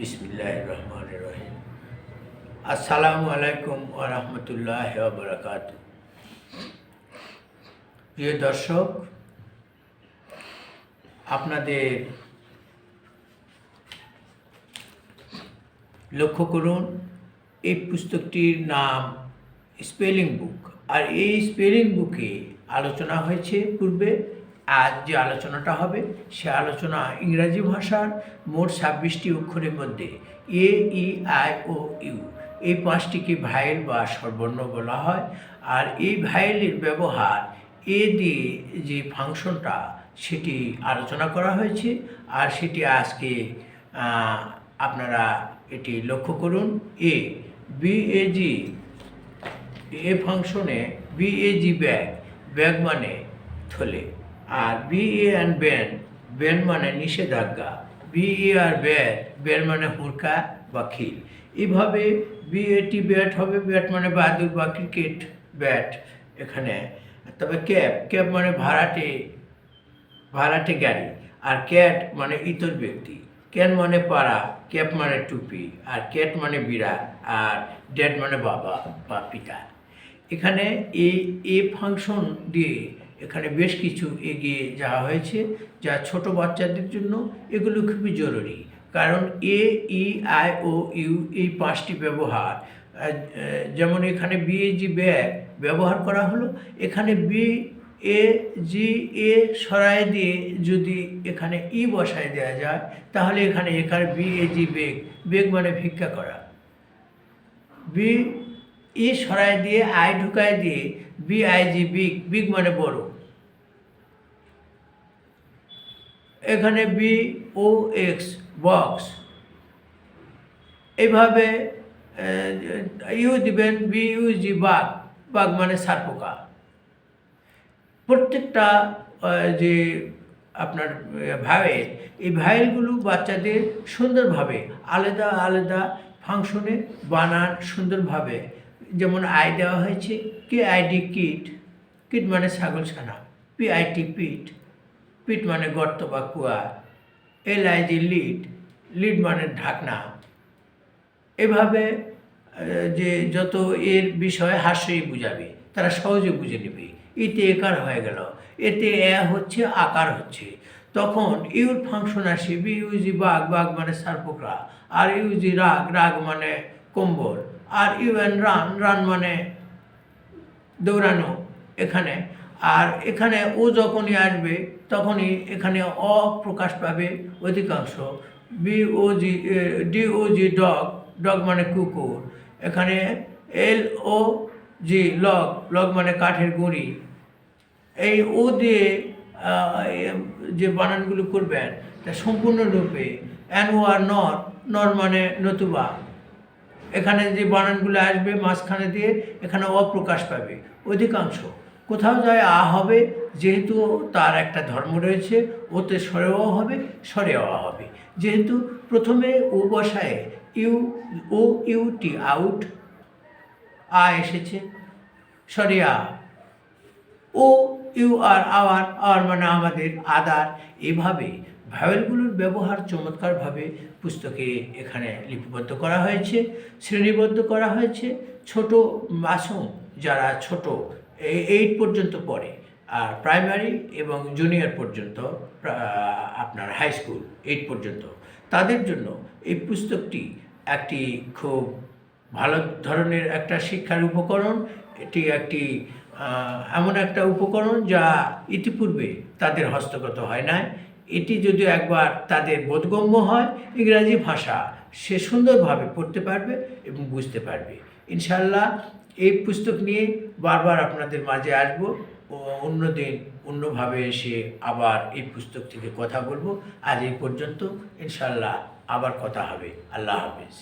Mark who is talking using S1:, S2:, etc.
S1: বিসমিল্লাহ রহমান রহিম আসসালামু আলাইকুম ও রহমতুল্লাহ বরকাত প্রিয় দর্শক, আপনাদের লক্ষ্য করুন, এই পুস্তকটির নাম স্পেলিং বুক। আর এই স্পেলিং বুকে আলোচনা হয়েছে পূর্বে আজ যে আলোচনাটা হবে, সে আলোচনা ইংরাজি ভাষার মোট ছাব্বিশটি অক্ষরের মধ্যে, এ, ই, আই, ও, ইউ। এই পাঁচটিকে ভাইল বা সর্বর্ণ বলা হয়। আর এই ভাইলের ব্যবহার এ দিয়ে যে ফাংশনটা, সেটি আলোচনা করা হয়েছে। আর সেটি আজকে আপনারা এটি লক্ষ্য করুন। এ, বি, এ, জি। এ ফাংশনে বিএজি ব্যাগ ব্যাগ মানে থলে। আর B A N ban ban মানে নিষেধাজ্ঞা বিএ আর ব্যাট ব্যাট মানে হুড়কা বা খিল এইভাবে বিএটি ব্যাট হবে ব্যাট মানে বাদুর বা ক্রিকেট ব্যাট এখানে। তবে ক্যাব ক্যাব মানে ভাড়াটে ভাড়াটে গাড়ি, আর ক্যাট মানে ইতর ব্যক্তি। ক্যান মানে পাড়া, ক্যাপ মানে টুপি, আর ক্যাট মানে বিড়াল আর ড্যাড মানে বাবা বা পিতা। এখানে এই এ ফাংশন দিয়ে এখানে বেশ কিছু এগিয়ে যাওয়া হয়েছে, যা ছোট বাচ্চাদের জন্য এগুলো খুবই জরুরি। কারণ এ, ই, আই, ও, ইউ এই পাঁচটি ব্যবহার যেমন এখানে বিএজি ব্যাগ ব্যবহার করা হলো, এখানে বি, এ, জি, এ সরাই দিয়ে যদি এখানে ই বসায় দেওয়া যায়, তাহলে এখানে এখানে বি, এ, জি, বেগ বেগ মানে ভিক্ষা করা। বি ই সরাই দিয়ে, আই ঢুকায় দিয়ে, B, I, G big big মানে বড়। এখানে বি, ও, এক্স, বক্স। এইভাবে ইউ দিবেন, B U G, bug. Bug মানে সারপোকা প্রত্যেকটা যে আপনার ভাইল, এই ভাইলগুলো বাচ্চাদের সুন্দরভাবে, আলাদা আলাদা ফাংশনে বানান সুন্দরভাবে। যেমন আই দেওয়া হয়েছে কে আইডি কিট কিট মানে ছাগল ছানা পি আইটি পিট পিট মানে গর্ত বা কুয়া L I G lid lid মানে ঢাকনা। এভাবে যে যত এর বিষয় হাস্যই বুঝাবে, তারা সহজে বুঝে নেবে। এতে একার হয়ে গেল। এতে এ হচ্ছে, আকার হচ্ছে। তখন ইউর ফাংশন আসে B U G bug bug মানে সার্পকরা, আর ইউজি রাগ রাগ মানে কম্বল। আর ইউ এন রান রান মানে দৌড়ানো এখানে। আর এখানে ও যখনই আসবে, তখনই এখানে অ প্রকাশ পাবে অধিকাংশ। B O G D O G dog dog মানে কুকুর। এখানে এল ও জি, লগ লগ মানে কাঠের গুঁড়ি। এই ও দিয়ে যে বানানগুলো করবেন, তা সম্পূর্ণরূপে অ্যান ও আর নর নর মানে নতুবা। এখানে যে বানানগুলো আসবে মাঝখানে দিয়ে এখানে অপ্রকাশ পাবে। অধিকাংশ। কোথাও যায় আ হবে, যেহেতু তার একটা ধর্ম রয়েছে, ওতে সরে অ হবে সরে অ হবে। যেহেতু প্রথমে ও বসায়, U, O U T out, আ এসেছে সরে আ। O U R our our মানে আমাদের আদার। এভাবে ভাওয়েলগুলোর ব্যবহার চমৎকারভাবে পুস্তকে এখানে লিপিবদ্ধ করা হয়েছে, শ্রেণীবদ্ধ করা হয়েছে। ছোট মাসুম যারা ছোট এইট পর্যন্ত পড়ে, আর প্রাইমারি এবং জুনিয়র পর্যন্ত আপনার হাই স্কুল, এইট পর্যন্ত। তাদের জন্য এই পুস্তকটি একটি খুব ভালো ধরনের একটা শিক্ষার উপকরণ, এটি একটি এমন একটা উপকরণ যা ইতিপূর্বে তাদের হস্তগত হয় না এটি যদি একবার তাদের বোধগম্য হয়, ইংরাজি ভাষা সে সুন্দরভাবে পড়তে পারবে এবং বুঝতে পারবে। ইনশাল্লাহ এই পুস্তক নিয়ে বারবার আপনাদের মাঝে আসব অন্যদিন অন্যভাবে এসে আবার এই পুস্তক থেকে কথা বলব। আজ এই পর্যন্ত ইনশাল্লাহ আবার কথা হবে। আল্লাহ হাফেজ।